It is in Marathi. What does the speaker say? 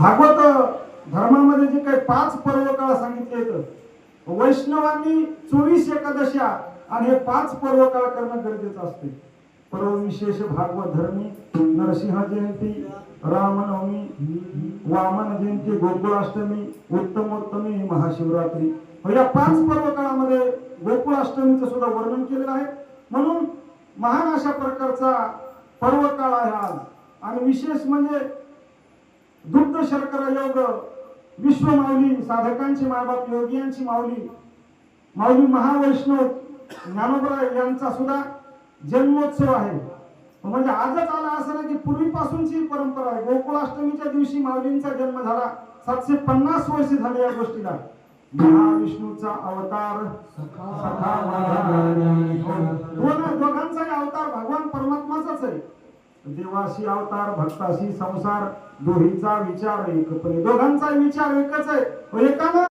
भागवत धर्मामध्ये जे काही पाच पर्व काळ सांगितले वैष्णवांनी चोवीस एकादशा आणि हे पाच पर्व काळ करणं गरजेचं असते. पर्व विशेष भागवत धर्मी नरसिंह जयंती रामनवमी वामन जयंती गोकुळाष्टमी उत्तमोत्तमी महाशिवरात्री. मग या पाच पर्व काळामध्ये गोकुळाष्टमीचं सुद्धा वर्णन केलेलं आहे. म्हणून महान अशा प्रकारचा पर्व काळ आहे आज. आणि विशेष म्हणजे दुग्ध शर्करा योग विश्व माऊली साधकांची मायबाप योगियांची माऊली माऊली महावैष्णव ज्ञानोबरा यांचा सुद्धा जन्मोत्सव आहे. म्हणजे आजच आला असं ना की पूर्वीपासूनची परंपरा आहे. गोकुळाष्टमीच्या दिवशी माऊलींचा जन्म झाला. सातशे पन्नास वर्ष झाले या गोष्टीला. महाविष्णूचा अवतार दोन दोघांचाही अवतार भगवान परमात्माचाच आहे. देवाशी अवतार भक्ताशी संसार दोहीचा विचार एक पण दोघांचा विचार एकच आहे. एकाला